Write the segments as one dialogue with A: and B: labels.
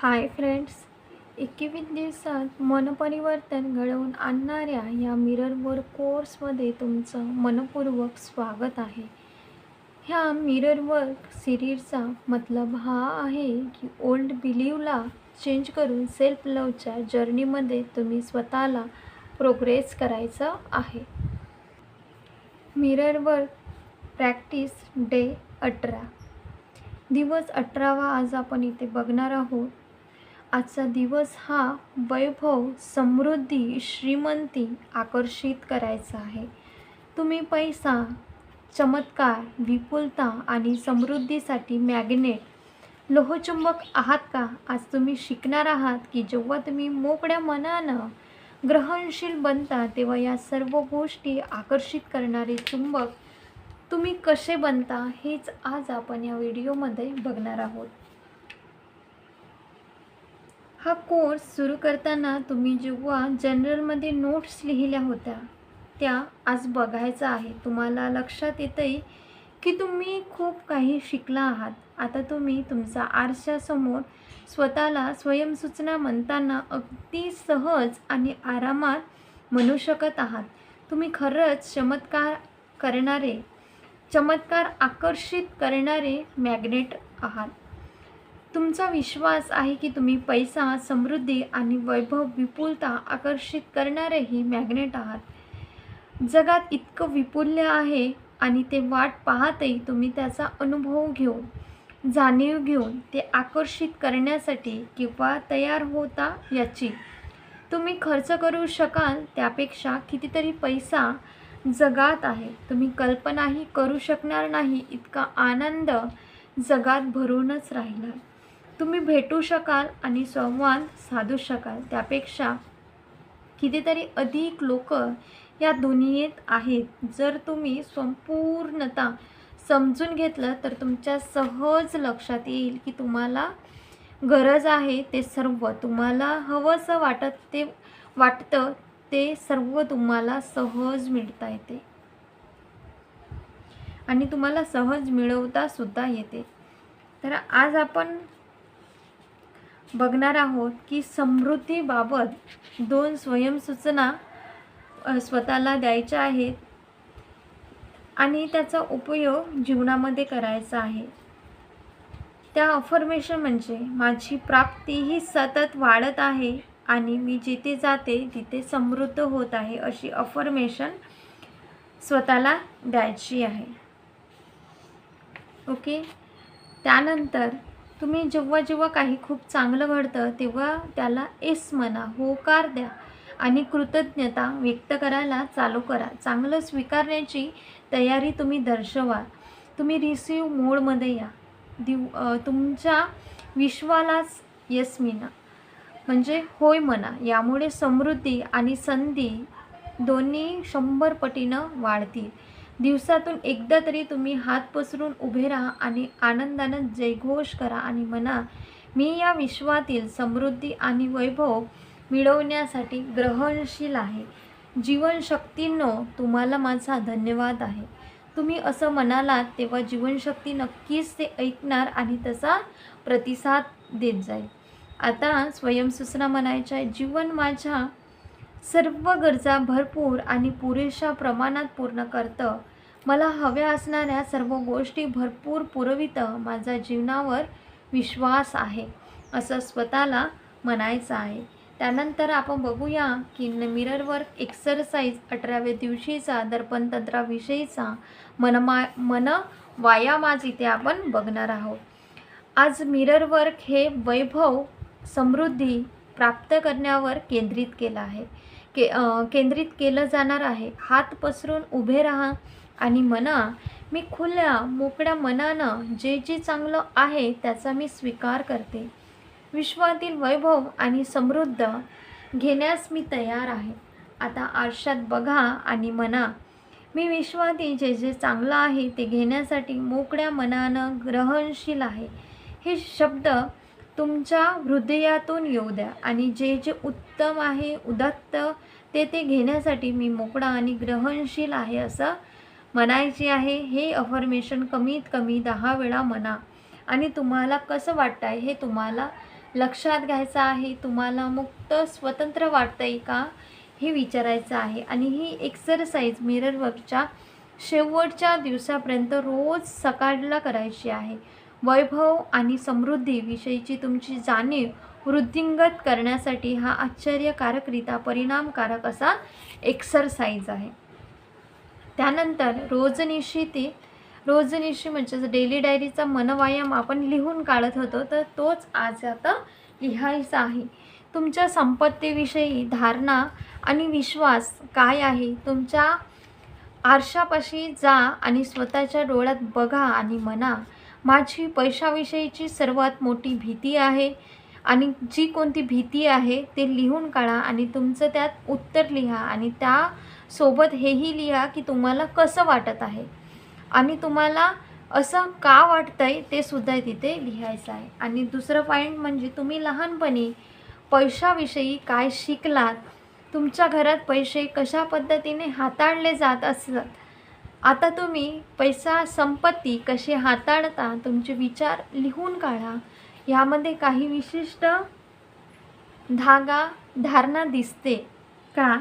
A: Hi friends एकवीस दिवसात मनपरिवर्तन घडवून आणणाऱ्या या मिरर कोर्समध्ये तुमचं मनपूर्वक स्वागत आहे. ह्या मिरर वर्क सिरीजचा मतलब हा आहे की ओल्ड बिलीवला चेंज करून सेल्फ लवच्या जर्नीमध्ये तुम्ही स्वतःला प्रोग्रेस करायचं आहे. मिरर वर्क प्रॅक्टिस डे अठरा. दिवस अठरावा आज आपण इथे बघणार आहोत. आजचा दिवस हा वैभव समृद्धी श्रीमंती आकर्षित करायचा आहे. तुम्ही पैसा चमत्कार विपुलता आणि समृद्धीसाठी मॅग्नेट लोहचुंबक आहात का? आज तुम्ही शिकणार आहात की जेव्हा तुम्ही मोकळ्या मनानं ग्रहणशील बनता तेव्हा या सर्व गोष्टी आकर्षित करणारे चुंबक तुम्ही कसे बनता हेच आज आपण या व्हिडिओमध्ये बघणार आहोत. हा कोर्स सुरू करताना तुम्ही जेव्हा जनरलमध्ये नोट्स लिहिल्या होत्या त्या आज बघायचा आहे. तुम्हाला लक्षात येतं आहे की तुम्ही खूप काही शिकला आहात. आता तुम्ही तुमचा आरशासमोर स्वतःला स्वयंसूचना म्हणताना अगदी सहज आणि आरामात म्हणू शकत आहात. तुम्ही खरंच चमत्कार करणारे चमत्कार आकर्षित करणारे मॅग्नेट आहात. तुमचा विश्वास आहे की तुम्ही पैसा समृद्धी आणि वैभव विपुलता आकर्षित करणारेही मॅग्नेट आहात. जगात इतकं विपुल्य आहे आणि ते वाट पाहतही तुम्ही त्याचा अनुभव घेऊन जाणीव घेऊन ते आकर्षित करण्यासाठी किंवा तयार होता याची. तुम्ही खर्च करू शकाल त्यापेक्षा कितीतरी पैसा जगात आहे. तुम्ही कल्पनाही करू शकणार नाही इतका आनंद जगात भरूनच राहिला. तुम्ही भेटू शकाल आणि संवाद साधू शकाल. त्यापेक्षा कितीतरी अधिक लोक या दुनियेत आहेत. जर तुम्ही संपूर्णता समजून घेतलं तर तुमच्या सहज लक्षात येईल की तुम्हाला गरज आहे ते सर्व. तुम्हाला हवंसं वाटत ते वाटतं ते सर्व तुम्हाला सहज मिळता येते. आणि तुम्हाला सहज मिळवता सुद्धा येते. तर आज आपण बघणार आहोत की समृद्धीबाबत दोन स्वयंसूचना स्वतःला द्यायच्या आहेत आणि त्याचा उपयोग जीवनामध्ये करायचा आहे. त्या अफर्मेशन म्हणजे माझी प्राप्ती ही सतत वाढत आहे आणि मी जिथे जाते तिथे समृद्ध होत आहे अशी अफर्मेशन स्वतःला द्यायची आहे. ओके? त्यानंतर तुम्ही जेव्हा जेव्हा काही खूप चांगलं घडतं तेव्हा त्याला एस म्हणा होकार द्या आणि कृतज्ञता व्यक्त करायला चालू करा. चांगलं स्वीकारण्याची तयारी तुम्ही दर्शवा. तुम्ही रिसिव्ह मोडमध्ये या. दिव तुमच्या विश्वालाच यस मिना म्हणजे होय म्हणा यामुळे समृद्धी आणि संधी दोन्ही शंभर पटीनं वाढतील. दिवसातून एकदा तरी तुम्ही हात पसरून उभे राहा आणि आनंदानं जयघोष करा आणि म्हणा मी या विश्वातील समृद्धी आणि वैभव मिळवण्यासाठी ग्रहणशील आहे. जीवनशक्तींनो तुम्हाला माझा धन्यवाद आहे. तुम्ही असं म्हणालात तेव्हा जीवनशक्ती नक्कीच ते ऐकणार आणि तसा प्रतिसाद देत जाईल. आता स्वयंसूचना म्हणायच्या जीवन माझ्या सर्व गरजा भरपूर आणि पुरेशा प्रमाणात पूर्ण करतं. मला हव्या असणाऱ्या सर्व गोष्टी भरपूर पुरवितं. माझा जीवनावर विश्वास आहे असं स्वतःला म्हणायचं आहे. त्यानंतर आपण बघूया की मिररवर एक्सरसाइज अठराव्या दिवशीचा दर्पण तंत्राविषयीचा मनमा मन वायामाज इथे आपण बघणार आहोत. आज मिरर वर्क हे वैभव समृद्धी प्राप्त करण्यावर केंद्रित केलं आहे. के केंद्रित केलं जाणार आहे. हात पसरून उभे राहा आणि म्हणा मी खुल्या मोकळ्या मनानं जे जे चांगलं आहे त्याचा मी स्वीकार करते. विश्वातील वैभव आणि समृद्ध घेण्यास मी तयार आहे. आता आरशात बघा आणि म्हणा मी विश्वातील जे जे चांगलं आहे ते घेण्यासाठी मोकळ्या मनानं ग्रहणशील आहे. हे शब्द तुमच्या हृदयातून येऊ द्या. आणि जे जे उत्तम आहे उदात्त ते ते घेण्यासाठी मी मोकळा आणि ग्रहणशील आहे असं म्हणायचे आहे. हे अफर्मेशन कमीत कमी दहा वेळा म्हणा. आणि तुम्हाला कसं वाटतं आहे हे तुम्हाला लक्षात घ्यायचं आहे. तुम्हाला मुक्त स्वतंत्र वाटतं आहे का हे विचारायचं आहे. आणि ही एक्सरसाइज मिररवरच्या शेवटच्या दिवसापर्यंत रोज सकाळला करायची आहे. वैभव आणि समृद्धीविषयीची तुमची जाणीव वृद्धिंगत करण्यासाठी हा आश्चर्यकारकरित्या परिणामकारक असा एक्सरसाइज आहे. त्यानंतर रोजनिशी ते रोजनिशी म्हणजे डेली डायरीचा मनवायाम आपण लिहून काढत होतो तर तोच आज आता लिहायचा आहे. तुमच्या संपत्तीविषयी धारणा आणि विश्वास काय आहे? तुमच्या आरशापाशी जा आणि स्वतःच्या डोळ्यात बघा आणि म्हणा माझी पैशाविषयीची सर्वात मोठी भीती आहे आणि जी कोणती भीती आहे ते लिहून काढा आणि तुमचं त्यात उत्तर लिहा आणि त्यासोबत हेही लिहा की तुम्हाला कसं वाटत आहे. आणि तुम्हाला असं का वाटतं आहे ते सुद्धा तिथे लिहायचं आहे. आणि दुसरं पॉईंट म्हणजे तुम्ही लहानपणी पैशाविषयी काय शिकलात? तुमच्या घरात पैसे कशा पद्धतीने हाताळले जात असतात आता तुम्ही पैसा संपत्ती कशी हाताळता तुमचे विचार लिहून काढा. यामध्ये काही विशिष्ट धागा धारणा दिसते का?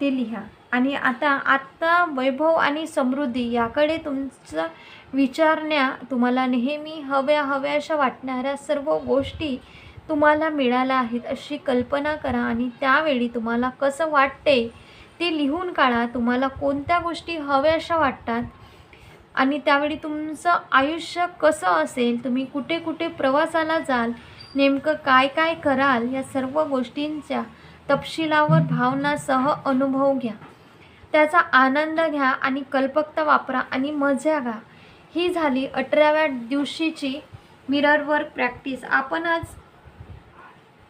A: ते लिहा. आणि आता आत्ता वैभव आणि समृद्धी याकडे तुमचं विचारण्या तुम्हाला नेहमी हव्या हव्याशा वाटणाऱ्या सर्व गोष्टी तुम्हाला मिळाल्या आहेत अशी कल्पना करा आणि त्यावेळी तुम्हाला कसं वाटते ते लिहून काढा तुम्हाला कोणत्या गोष्टी हव्याशा वाटतात आणि त्यावेळी तुमचं आयुष्य कसं असेल तुम्ही कुठे कुठे प्रवासाला जाल नेमकं काय काय कराल या सर्व गोष्टींच्या तपशिलावर भावनासह अनुभव घ्या. त्याचा आनंद घ्या आणि कल्पकता वापरा आणि मजा घ्या. ही झाली अठराव्या दिवशीची मिरर वर्क प्रॅक्टिस. आपण आज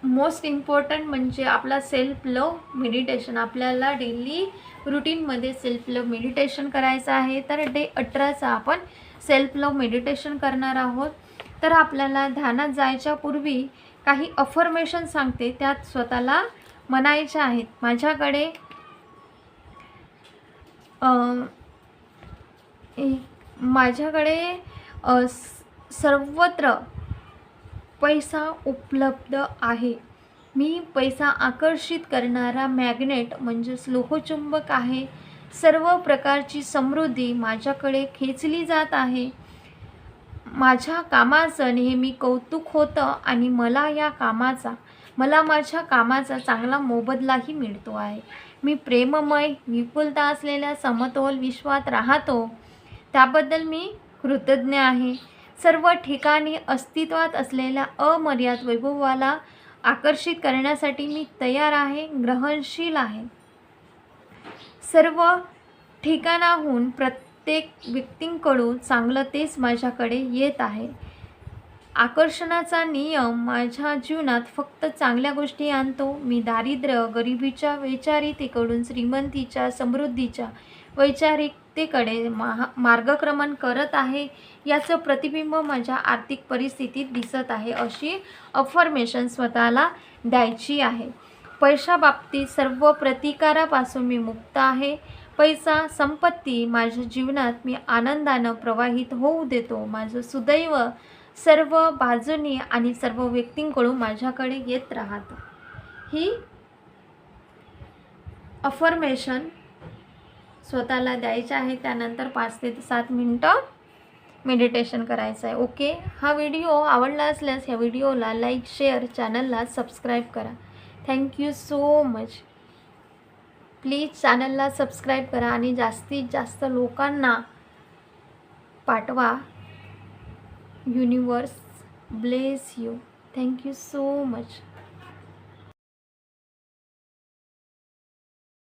A: मोस्ट इम्पॉर्टंट म्हणजे आपला सेल्फ लव मेडिटेशन आपल्याला डेली रुटीनमध्ये सेल्फ लव मेडिटेशन करायचं आहे. तर डे अठराचा आपण सेल्फ लव मेडिटेशन करणार आहोत. तर आपल्याला ध्यानात जायच्या पूर्वी काही अफर्मेशन सांगते. त्यात स्वतःला म्हणायच्या आहेत. माझ्याकडे माझ्याकडे सर्वत्र पैसा उपलब्ध आहे. मी पैसा आकर्षित करणारा मॅग्नेट म्हणजेच लोहचुंबक आहे. सर्व प्रकारची समृद्धी माझ्याकडे खेचली जात आहे. माझ्या कामाचं नेहमी कौतुक होतं आणि मला या कामाचा मला माझ्या कामाचा चांगला मोबदलाही मिळतो आहे. मी प्रेममय विपुलता असलेल्या समतोल विश्वात राहतो. त्याबद्दल मी कृतज्ञ आहे. सर्व ठिकाणी अस्तित्वात असलेल्या अमर्याद वैभवाला आकर्षित करण्यासाठी मी तयार आहे ग्रहणशील आहे. सर्व ठिकाणाहून प्रत्येक व्यक्तींकडून चांगलं तेच माझ्याकडे येत आहे. आकर्षणाचा नियम माझ्या जीवनात फक्त चांगल्या गोष्टी आणतो. मी दारिद्र्य गरिबीच्या वैचारिकतेकडून श्रीमंतीच्या समृद्धीच्या वैचारिकतेकडे महा मार्गक्रमण करत आहे. याचं प्रतिबिंब माझ्या आर्थिक परिस्थितीत दिसत आहे अशी अफर्मेशन स्वतःला द्यायची आहे. पैशाबाबतीत सर्व प्रतिकारापासून मी मुक्त आहे. पैसा संपत्ती माझ्या जीवनात मी आनंदानं प्रवाहित होऊ देतो. माझं सुदैव सर्व बाजूनी आणि सर्व व्यक्तींकडून माझ्याकडे येत राहतं. ही अफर्मेशन स्वतःला द्यायची आहे. त्यानंतर पाच ते सात मिनटं मेडिटेशन करायचं आहे. ओके? हा व्हिडिओ आवडला असल्यास ह्या व्हिडिओला लाईक शेअर चॅनलला सबस्क्राईब करा. Thank you so much please चॅनलला सबस्क्राईब करा आणि जास्तीत जास्त लोकांना पाठवा. Universe bless you thank you so much